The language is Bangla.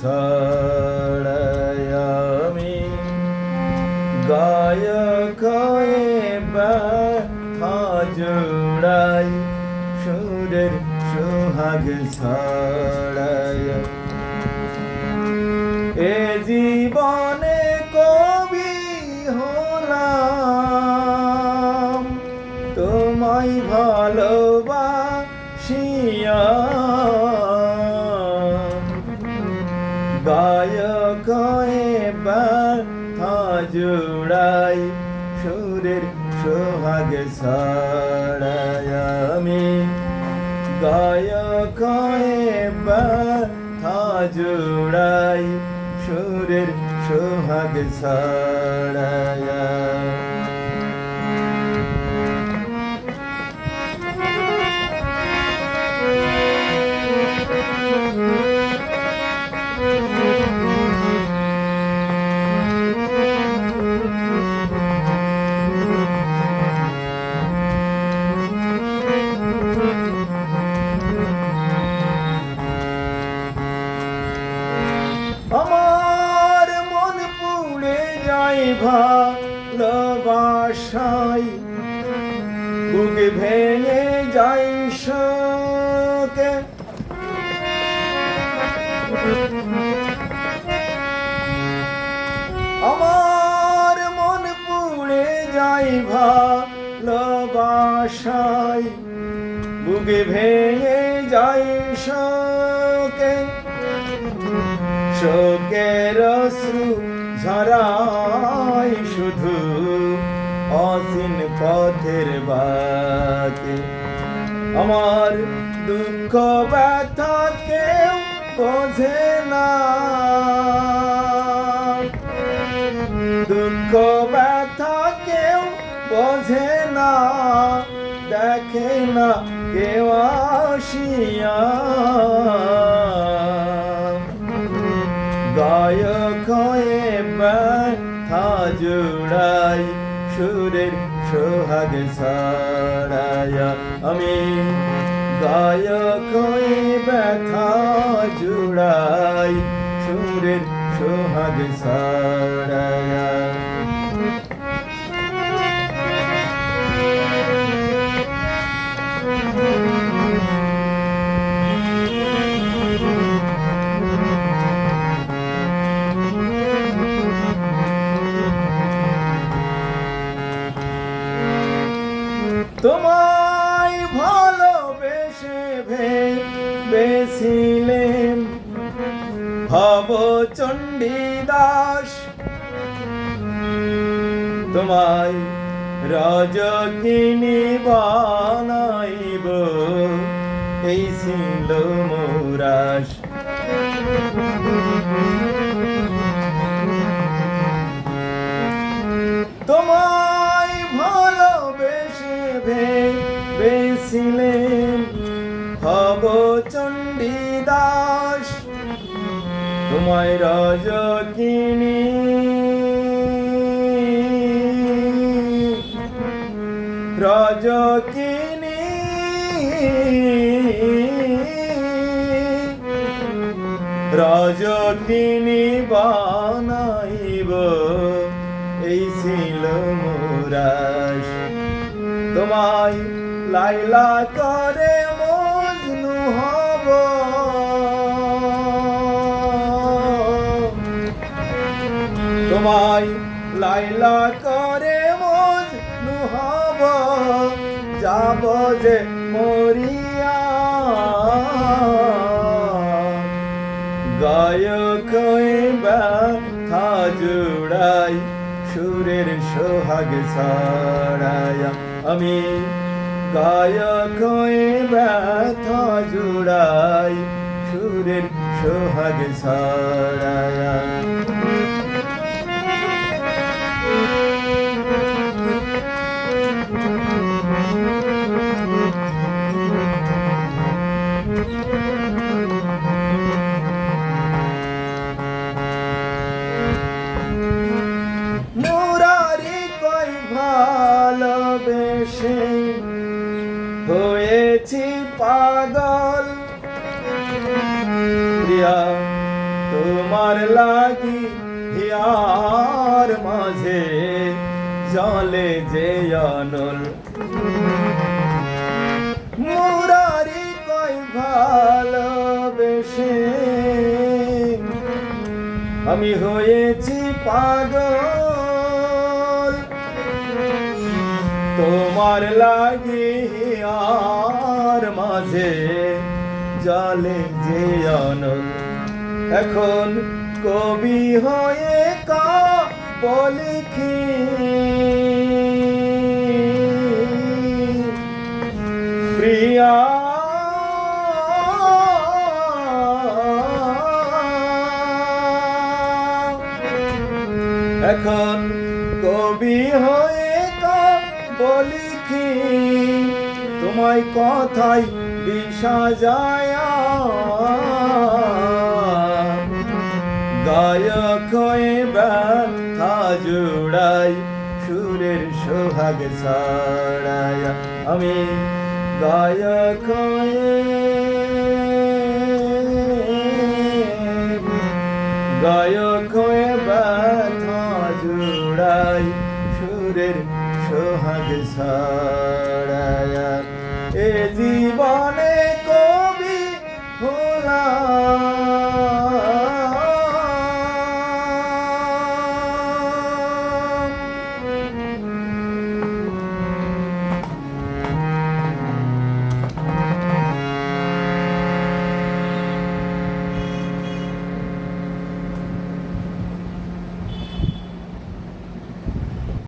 ছড়াই আমি গায়ক জোড়াই সুরের সোহাগ ছড়াই এ জীবনে কবি হলাম তোমায় ভালোবাসিয়া সুরের সোহাগ আমি। গায়ক জোড়াই সুরের সোহাগ ছড়ায় ভালোবাসাই বুক ভেঙে যায় শোকে আমার মন পুড়ে যায় ভালোবাসাই বুক ভেঙে যায় শোকে শোকের শ্রু ঝরাই শুধু অসীন পথের বাকে। আমার দুঃখ ব্যথা কেউ বোঝে না। দুঃখ ব্যথা কেউ বোঝে না। দেখে না কেউ আসিয়া জোড়াই সুরের সোহাগ সারায়া আমি গায়ক ব্যথা জুড়াই সুরের সোহাগ সারায় ভেবেছিলেন ভব চণ্ডীদাস তোমায় রজকিনী বানাইব। এই ছিল মোরাস। তোমায় রজকিনী রজকিনী রজকিনী বানাইব এই ছিল মোরাস। তোমায় লাইলা করে তোমায় লাইলা করে মজনু হব যাব যে মরিয়া। গায়ক ব্যথা জোড়াই, সুরের সোহাগ ছাড়ায়া। আমি গায়ক ব্যথা জোড়াই সুর সুরের সোহাগ ছড়ায়া। ভালোবেসে হয়েছি পাগল। প্রিয়া, তোমার লাগি হিয়ার মাঝে জলে যে অনল। মুরারি কই ভালোবেসে আমি হয়েছি পাগল। তোমার লাগি আর মাঝে জলে যে অনল এখন কবি হয়ে কা? বলিখি প্রিয়া, এখন কবি হয়ে তোমায় কথাই দিশা যায় গায়ক ব্যথা জুড়াই, সুরের সোহাগ ছাড়ায়া আমি গায়ক গায়ক হয়ে ব্যথা জুড়াই, সুরের সোহাগ ছাড়ায়া